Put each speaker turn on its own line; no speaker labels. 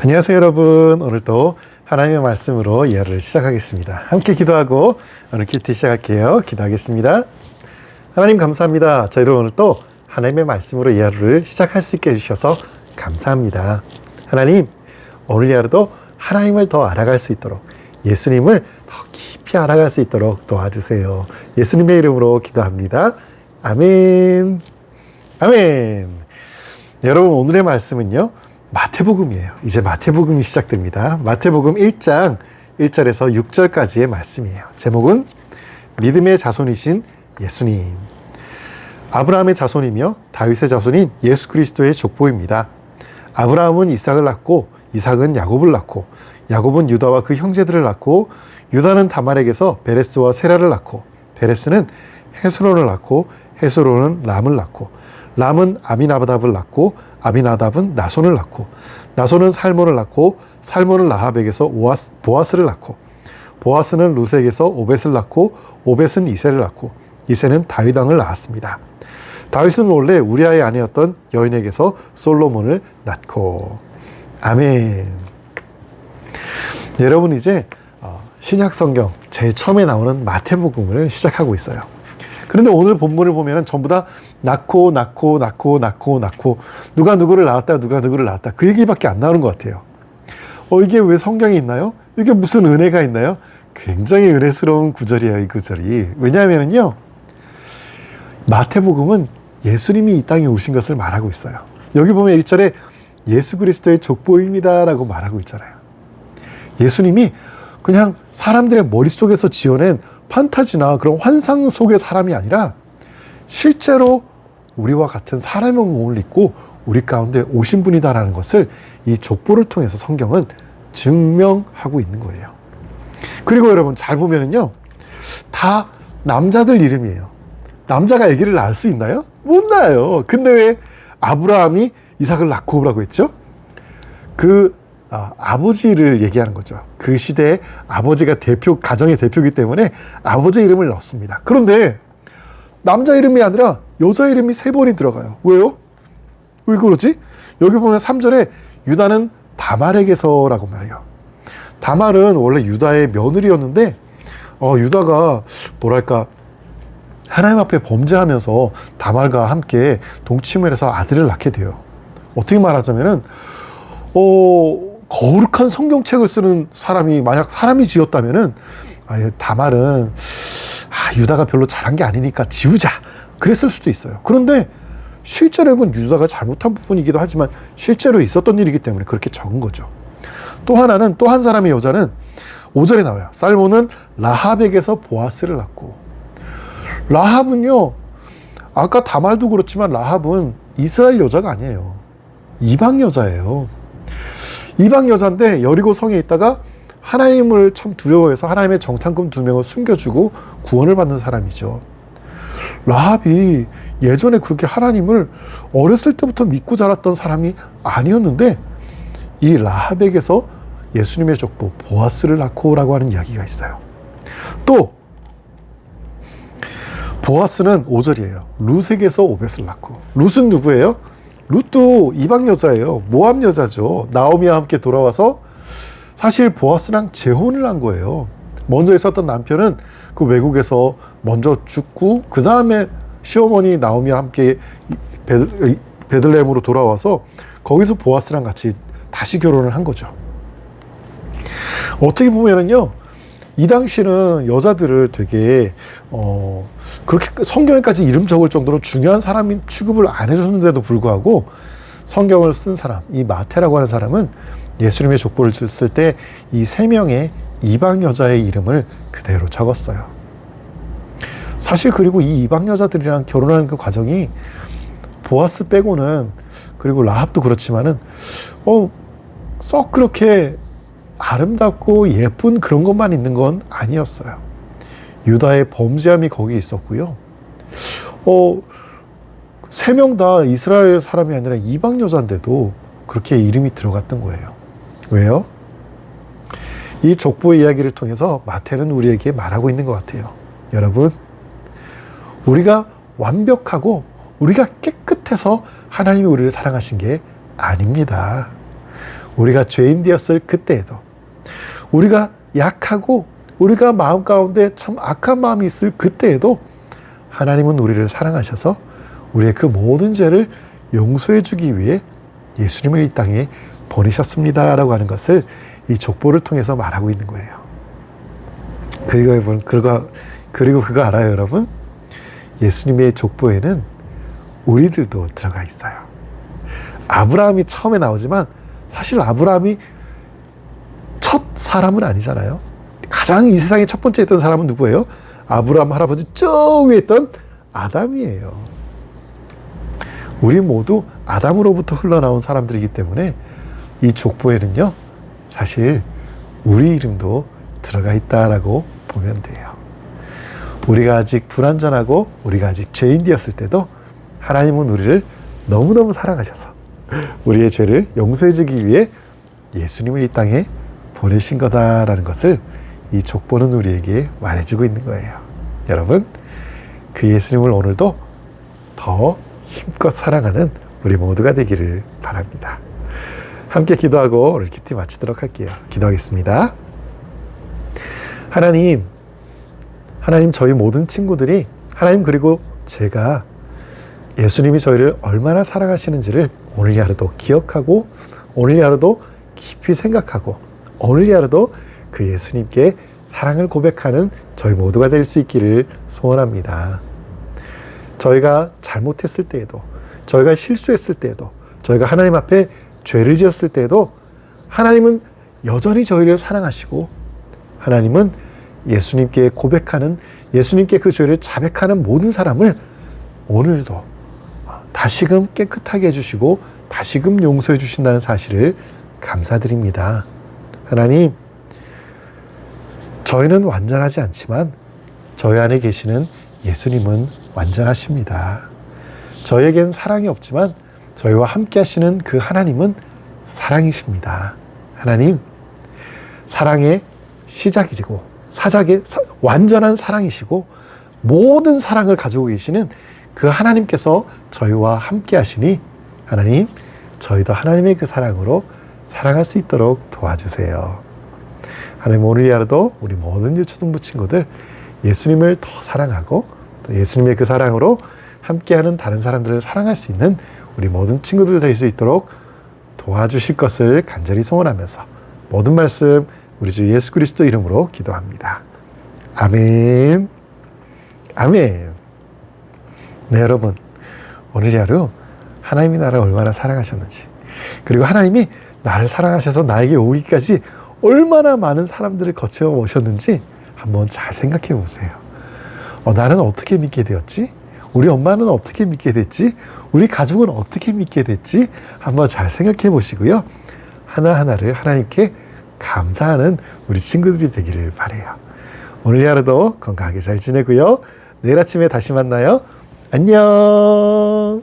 안녕하세요 여러분. 오늘 또 하나님의 말씀으로 이야기를 시작하겠습니다. 함께 기도하고 오늘 큐티 시작할게요. 기도하겠습니다. 하나님 감사합니다. 저희들 오늘 또 하나님의 말씀으로 이야기를 시작할 수 있게 해주셔서 감사합니다. 하나님 오늘 이야기도 하나님을 더 알아갈 수 있도록 예수님을 더 깊이 알아갈 수 있도록 도와주세요. 예수님의 이름으로 기도합니다. 아멘. 아멘. 여러분 오늘의 말씀은요 마태복음이에요. 이제 마태복음이 시작됩니다. 마태복음 1장 1절에서 6절까지의 말씀이에요. 제목은 믿음의 자손이신 예수님. 아브라함의 자손이며 다윗의 자손인 예수 그리스도의 족보입니다. 아브라함은 이삭을 낳고 이삭은 야곱을 낳고 야곱은 유다와 그 형제들을 낳고 유다는 다말에게서 베레스와 세라를 낳고 베레스는 헤스론을 낳고 헤스론은 람을 낳고 람은 아미나바답을 낳고 아미나답은 나손을 낳고 나손은 살몬을 낳고 살몬은 라합에게서 오아스, 보아스를 낳고 보아스는 루색에서 오벳을 낳고 오벳은 이세를 낳고 이세는 다윗 왕을 낳았습니다. 다윗은 원래 우리아의 아내였던 여인에게서 솔로몬을 낳고 아멘. 여러분 이제 어, 신약 성경 제일 처음에 나오는 마태복음을 시작하고 있어요. 그런데 오늘 본문을 보면 전부 다 낳고 낳고 낳고 낳고 낳고 누가 누구를 낳았다 누가 누구를 낳았다 그 얘기밖에 안 나오는 것 같아요. 어 이게 왜 성경에 있나요? 이게 무슨 은혜가 있나요? 굉장히 은혜스러운 구절이에요 이 구절이 왜냐하면요 마태복음은 예수님이 이 땅에 오신 것을 말하고 있어요. 여기 보면 1절에 예수 그리스도의 족보입니다라고 말하고 있잖아요. 예수님이 그냥 사람들의 머릿속에서 지어낸 판타지나 그런 환상 속의 사람이 아니라 실제로 우리와 같은 사람의 몸을 입고 우리 가운데 오신 분이다라는 것을 이 족보를 통해서 성경은 증명하고 있는 거예요. 그리고 여러분 잘 보면은요, 다 남자들 이름이에요. 남자가 아기를 낳을 수 있나요? 못 낳아요. 근데 왜 아브라함이 이삭을 낳고 오라고 했죠? 그 아, 버지를 얘기하는 거죠. 그 시대에 아버지가 대표, 가정의 대표이기 때문에 아버지 이름을 넣습니다. 그런데 남자 이름이 아니라 여자 이름이 세 번이 들어가요. 왜요? 왜 그러지? 여기 보면 3절에 유다는 다말에게서라고 말해요. 다말은 원래 유다의 며느리였는데, 어, 유다가 뭐랄까, 하나님 앞에 범죄하면서 다말과 함께 동침을 해서 아들을 낳게 돼요. 어떻게 말하자면은, 어, 거룩한 성경책을 쓰는 사람이 만약 사람이 지었다면은 아, 다말은 아, 유다가 별로 잘한 게 아니니까 지우자 그랬을 수도 있어요. 그런데 실제로는 유다가 잘못한 부분이기도 하지만 실제로 있었던 일이기 때문에 그렇게 적은 거죠. 또 하나는 또 한 사람의 여자는 5절에 나와요. 살몬은 라합에게서 보아스를 낳고 라합은요 아까 다말도 그렇지만 라합은 이스라엘 여자가 아니에요. 이방 여자예요. 이방 여자인데 여리고 성에 있다가 하나님을 참 두려워해서 하나님의 정탐꾼 두 명을 숨겨주고 구원을 받는 사람이죠. 라합이 예전에 그렇게 하나님을 어렸을 때부터 믿고 자랐던 사람이 아니었는데 이 라합에게서 예수님의 족보 보아스를 낳고라고 하는 이야기가 있어요. 또 보아스는 5절이에요. 룻에게서 오벳을 낳고 룻은 누구예요? 룻도 이방 여자예요. 모함 여자죠. 나오미와 함께 돌아와서 사실 보아스랑 재혼을 한 거예요. 먼저 있었던 남편은 그 외국에서 먼저 죽고 그 다음에 시어머니 나오미와 함께 베들레헴으로 돌아와서 거기서 보아스랑 같이 다시 결혼을 한 거죠. 어떻게 보면은요, 이 당시는 여자들을 되게 어 그렇게 성경에까지 이름 적을 정도로 중요한 사람인 취급을 안 해주는데도 불구하고 성경을 쓴 사람 이 마태라고 하는 사람은 예수님의 족보를 쓸 때 이 세 명의 이방 여자의 이름을 그대로 적었어요. 사실 그리고 이 이방 여자들이랑 결혼하는 그 과정이 보아스 빼고는 그리고 라합도 그렇지만은 어 썩 그렇게 아름답고 예쁜 그런 것만 있는 건 아니었어요. 유다의 범죄함이 거기 있었고요. 어, 세 명 다 이스라엘 사람이 아니라 이방 여자인데도 그렇게 이름이 들어갔던 거예요. 왜요? 이 족보의 이야기를 통해서 마태는 우리에게 말하고 있는 것 같아요. 여러분, 우리가 완벽하고 우리가 깨끗해서 하나님이 우리를 사랑하신 게 아닙니다. 우리가 죄인 되었을 그때에도 우리가 약하고 우리가 마음 가운데 참 악한 마음이 있을 그때에도 하나님은 우리를 사랑하셔서 우리의 그 모든 죄를 용서해 주기 위해 예수님을 이 땅에 보내셨습니다라고 하는 것을 이 족보를 통해서 말하고 있는 거예요. 그리고 여러분, 그거, 그리고 그거 알아요, 여러분? 예수님의 족보에는 우리들도 들어가 있어요. 아브라함이 처음에 나오지만 사실 아브라함이 첫 사람은 아니잖아요. 가장 이 세상에 첫 번째 했던 사람은 누구예요? 아브라함 할아버지 저 위에 있던 아담이에요. 우리 모두 아담으로부터 흘러나온 사람들이기 때문에 이 족보에는요, 사실 우리 이름도 들어가 있다라고 보면 돼요. 우리가 아직 불완전하고 우리가 아직 죄인 되었을 때도 하나님은 우리를 너무너무 사랑하셔서 우리의 죄를 용서해 주기 위해 예수님을 이 땅에 보내신 거다라는 것을 이 족보는 우리에게 말해주고 있는 거예요. 여러분, 그 예수님을 오늘도 더 힘껏 사랑하는 우리 모두가 되기를 바랍니다. 함께 기도하고 오늘 키티 마치도록 할게요. 기도하겠습니다. 하나님, 하나님 저희 모든 친구들이 하나님 그리고 제가 예수님이 저희를 얼마나 사랑하시는지를 오늘 이 하루도 기억하고 오늘 이 하루도 깊이 생각하고 오늘 이 하루도 그 예수님께 사랑을 고백하는 저희 모두가 될 수 있기를 소원합니다. 저희가 잘못했을 때에도 저희가 실수했을 때에도 저희가 하나님 앞에 죄를 지었을 때에도 하나님은 여전히 저희를 사랑하시고 하나님은 예수님께 고백하는 예수님께 그 죄를 자백하는 모든 사람을 오늘도 다시금 깨끗하게 해주시고 다시금 용서해 주신다는 사실을 감사드립니다. 하나님, 저희는 완전하지 않지만 저희 안에 계시는 예수님은 완전하십니다. 저에겐 사랑이 없지만 저희와 함께 하시는 그 하나님은 사랑이십니다. 하나님, 사랑의 시작이고 사작의 사, 완전한 사랑이시고 모든 사랑을 가지고 계시는 그 하나님께서 저희와 함께 하시니 하나님, 저희도 하나님의 그 사랑으로 사랑할 수 있도록 도와주세요. 하나님 오늘 이 하루도 우리 모든 유초등부 친구들 예수님을 더 사랑하고 또 예수님의 그 사랑으로 함께하는 다른 사람들을 사랑할 수 있는 우리 모든 친구들 될 수 있도록 도와주실 것을 간절히 소원하면서 모든 말씀 우리 주 예수 그리스도 이름으로 기도합니다. 아멘. 아멘. 네, 여러분. 오늘 하루 하나님이 나를 얼마나 사랑하셨는지 그리고 하나님이 나를 사랑하셔서 나에게 오기까지 얼마나 많은 사람들을 거쳐 오셨는지 한번 잘 생각해 보세요. 어, 나는 어떻게 믿게 되었지? 우리 엄마는 어떻게 믿게 됐지? 우리 가족은 어떻게 믿게 됐지? 한번 잘 생각해 보시고요. 하나하나를 하나님께 감사하는 우리 친구들이 되기를 바래요. 오늘 하루도 건강하게 잘 지내고요. 내일 아침에 다시 만나요. 안녕.